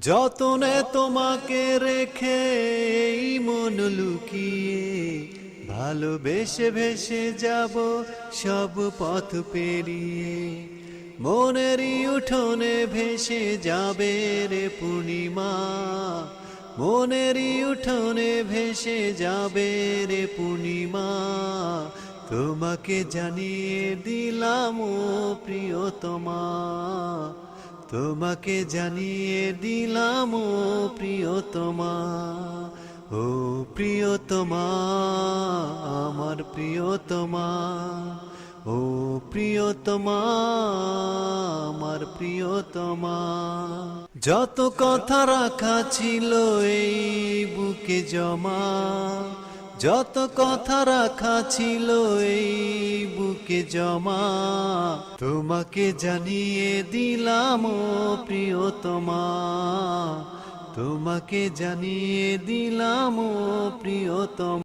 যতনে তোমাকে রেখে এই মন লুকিয়ে ভালোবেসে ভেসে যাব সব পথ পেরিয়ে। মনেরই উঠোনে ভেসে যাবে রে পূর্ণিমা। মনেরই উঠোনে ভেসে যাবে রে পূর্ণিমা। তোমাকে জানিয়ে দিলাম প্রিয়তমা। তোমাকে জানিয়ে দিলাম, ও প্রিয়তমা ও প্রিয়তমা, আমার প্রিয়তমা, ও প্রিয়তমা, আমার প্রিয়তমা। যত কথা রাখা ছিল এই বুকে জমা, যত কথা রাখা ছিল এই বুকে জমা? তোমাকে জানিয়ে দিলাম প্রিয় প্রিয়তমা। তোমাকে জানিয়ে দিলাম প্রিয় প্রিয়তমা।